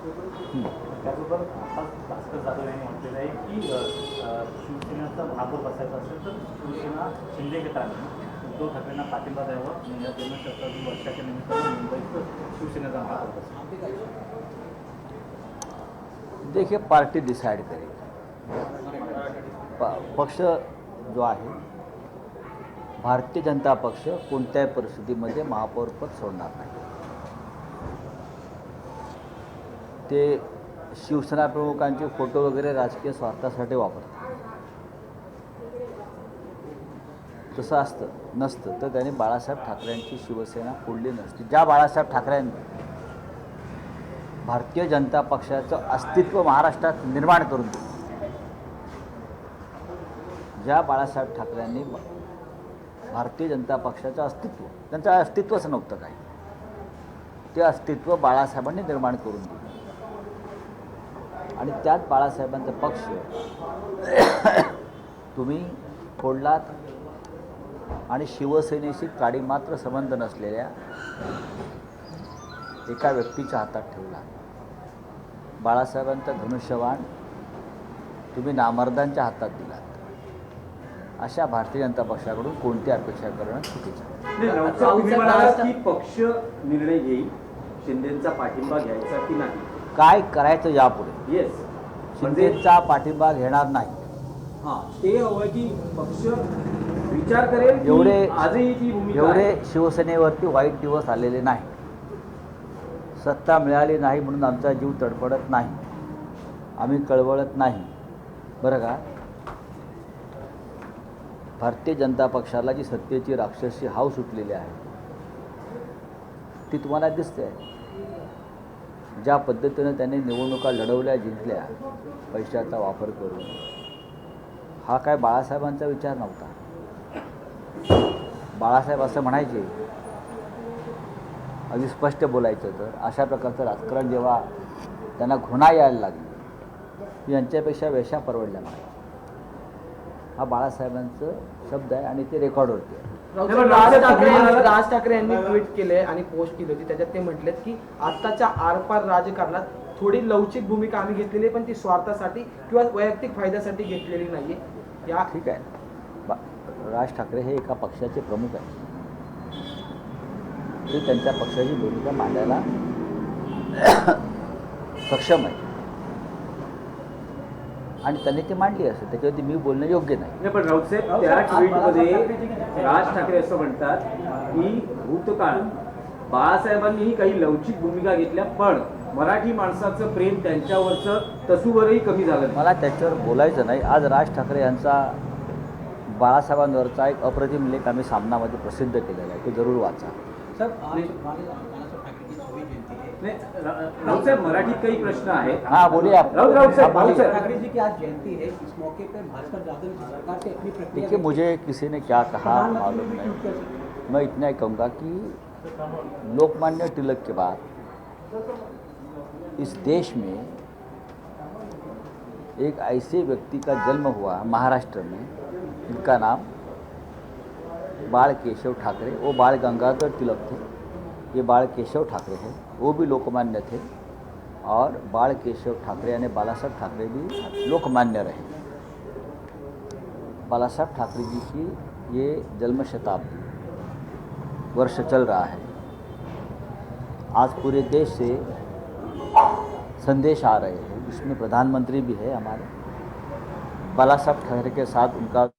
त्याचबरोबर आता भास्कर जाधव यांनी म्हटलेलं आहे की शिवसेनेचा भागवर बसायचा असेल तर शिवसेना शिंदे गटाने उद्धव ठाकरेंना पाठिंबा द्यावा आणि या जन्मशताब्दी वर्षाच्या निमित्तानं मुंबईत शिवसेनेचा भागवर बसेल देखिए पार्टी डिसाइड करेगी. प- पक्ष जो आहे भारतीय जनता पक्ष कोणत्याही परिस्थितीमध्ये महापौरपद सोडणार नाही. ते शिवसेना प्रमुखांचे फोटो वगैरे राजकीय स्वार्थासाठी वापरतात. तसं असतं नसतं. तर त्यांनी बाळासाहेब ठाकरेंची शिवसेना फोडली नसती. ज्या बाळासाहेब ठाकरेंनी भारतीय जनता पक्षाचं अस्तित्व महाराष्ट्रात निर्माण करून दिलं ज्या बाळासाहेब ठाकरेंनी भारतीय जनता पक्षाचं अस्तित्व त्यांचं अस्तित्वच नव्हतं काही. ते अस्तित्व बाळासाहेबांनी निर्माण करून दिलं. आणि त्यात बाळासाहेबांचा पक्ष. तुम्ही फोडलात आणि शिवसेनेशी काडी मात्र संबंध नसलेल्या एका व्यक्तीच्या हातात ठेवला. बाळासाहेबांचा धनुष्यबाण तुम्ही नामर्दांच्या हातात दिलात. अशा भारतीय जनता पक्षाकडून कोणती अपेक्षा करणं चुकीचं पक्ष निर्णय घेईल शिंदेचा पाठिंबा घ्यायचा की नाही? काय करायचं यापुढे? येस म्हणजे शिंदेचा पाठिंबा घेणार नाही. हा ते हवं की पक्ष विचार करेल की एवढे आजही ती भूमिका एवढे. शिवसेनेवरती वाईट दिवस आलेले नाही. सत्ता मिळाली नाही म्हणून आमचा जीव तडफडत नाही. आम्ही कळवळत नाही. बरं का? भारतीय जनता पक्षाला जी सत्तेची राक्षसी हाव सुटलेली आहे ती तुम्हाला दिसते ज्या पद्धतीनं त्यांनी निवडणुका लढवल्या जिंकल्या पैशाचा वापर करून. हा काय बाळासाहेबांचा विचार नव्हता. बाळासाहेब असं म्हणायचे अगदी स्पष्ट बोलायचं तर अशा प्रकारचं राजकारण जेव्हा त्यांना घुणा यायला लागली यांच्यापेक्षा वेशा परवडल्या मला हा बाळासाहेबांचं शब्द आहे आणि ते रेकॉर्ड होते. राज ठाकरे राज ठाकरे यांनी ट्विट केले आणि पोस्ट केली होती. त्याच्यात ते म्हटलेत की आत्ताच्या आरपार राजकारणात थोडी लवचिक भूमिका आम्ही घेतलेली आहे पण ती स्वार्थासाठी किंवा वैयक्तिक फायद्यासाठी घेतलेली नाहीये. या ठीक आहे. राज ठाकरे हे एका पक्षाचे प्रमुख आहेत. ते त्यांच्या पक्षाची भूमिका मांडायला सक्षम आहे आणि त्यांनी ते मांडली असेल त्याच्यावरती मी बोलणं योग्य नाही. पण राऊत साहेब त्या ट्विटमध्ये राज ठाकरे असं म्हणतात की भूतकाळ बाळासाहेबांनीही काही लवचिक भूमिका घेतल्या पण मराठी माणसाचं प्रेम त्यांच्यावरचं तसूवरही कमी झालं. मला त्याच्यावर बोलायचं नाही. आज राज ठाकरे यांचा बाळासाहेबांवरचा एक अप्रतिम लेख आम्ही सामनामध्ये प्रसिद्ध केलेला आहे. तो जरूर वाचा. नाही, रा- राऊत साहेब मराठीत काही प्रश्न आहेत. हाँ बोलिए आप. राऊत साहेब बोलिए। साहेब. ठाकरे जी की आज जयंती है इस मौके पर की सरकार से अपनी देखिए मुझे किसी ने क्या कहा प्रधानमंत्री मालूम भी ट्वीट कर नहीं मैं इतना ही कहूँगा कि लोकमान्य तिलक के बाद इस देश में एक ऐसे व्यक्ति का जन्म हुआ महाराष्ट्र में जिनका नाम बाल केशव ठाकरे वो बाल गंगाधर तिलक थे। ये बाल केशव ठाकरे हैं, वो भी लोकमान्य थे। और बाल केशव ठाकरे यानी बाला साहब ठाकरे भी लोकमान्य रहे। बाला साहब ठाकरे जी की ये जन्म शताब्दी वर्ष चल रहा है। आज पूरे देश से संदेश आ रहे हैं, इसमें प्रधानमंत्री भी है हमारे। बाला साहब ठाकरे के साथ उनका